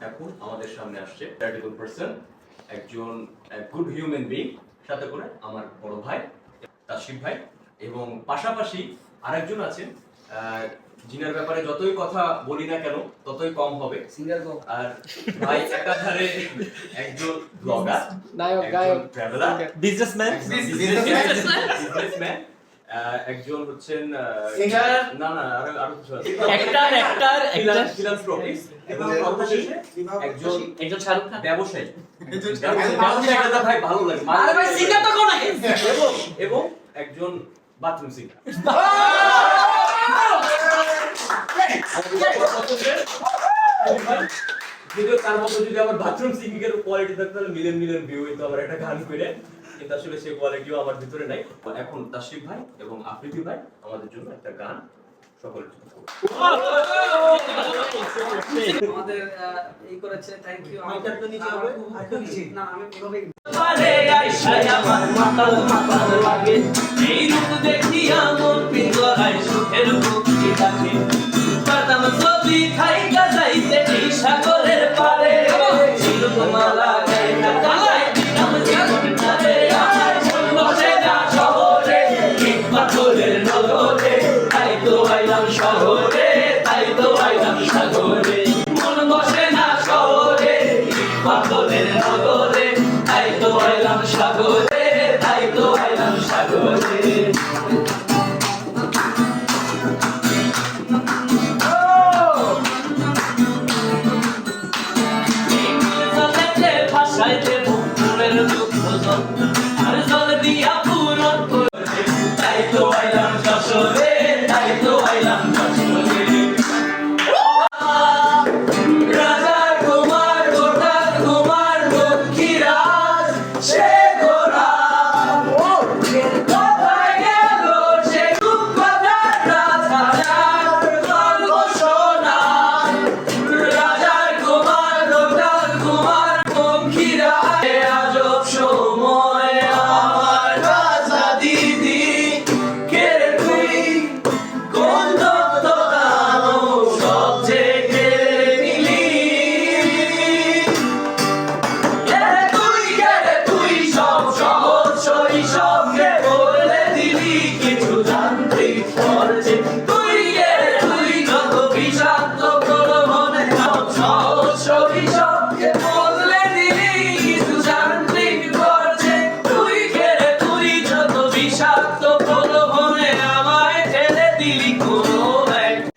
এখন আমাদের সামনে আসছে ক্যারিটেবল পারসন একজন গুড হিউম্যান বিং সাথে করে আমার বড় ভাই তাসিফ ভাই এবং পাশাপাশি আরেকজন আছেন আহ, যিনার ব্যাপারে যতই কথা বলি না কেন ততই কম হবে। সিঙ্গার গো। আর ভাই একাধারে একজন ব্লগার নায়ক গায়ক ট্রাভেলার বিজনেসম্যান বিজনেসম্যান একজন হচ্ছেন Singer? না না আরও আরও কিছু আছে। Actor, actor. philanthropist এবং সর্বশেষে একজন একজন শাহরুখ খান। ব্যবসায়ী। ব্যবসায়ী কথা ভাই ভালো লাগে। আরে ভাই সিঙ্গার তো কোন এবং এবং একজন বাথরুম সিঙ্গার যদিও তার মতো যদি আমার বাথরুম সিঙ্গিং এর কোয়ালিটি থাকতো তাহলে মিলিয়ন মিলিয়ন ভিউ হইতো আমার একটা গান করে কিন্তু আসলে সেই কোয়ালিটিও আমার ভিতরে নাই। এখন তাশরিফ ভাই এবং আফ্রিদি ভাই আমাদের জন্য একটা গান সকলের জন্য আমাদের এই করেছে থ্যাংক ইউ মাইকটা তো নিচে হবে। না আমি এভাবেই আরে আইসাই আমার মাতাল মাতাল লাগে। এই রূপ দেখিয়া মন পিঙ্গলায় সুখের মুক্তি ডাকে শহরে, তাই তো আইলাম সাগরে। মন বসে না শহরে পাথরের নগরে। তাই তো আইলাম সাগরে, তাই তো আইলাম সাগরে। মনের দুঃখ যন্ত্রণা বিষাক্ত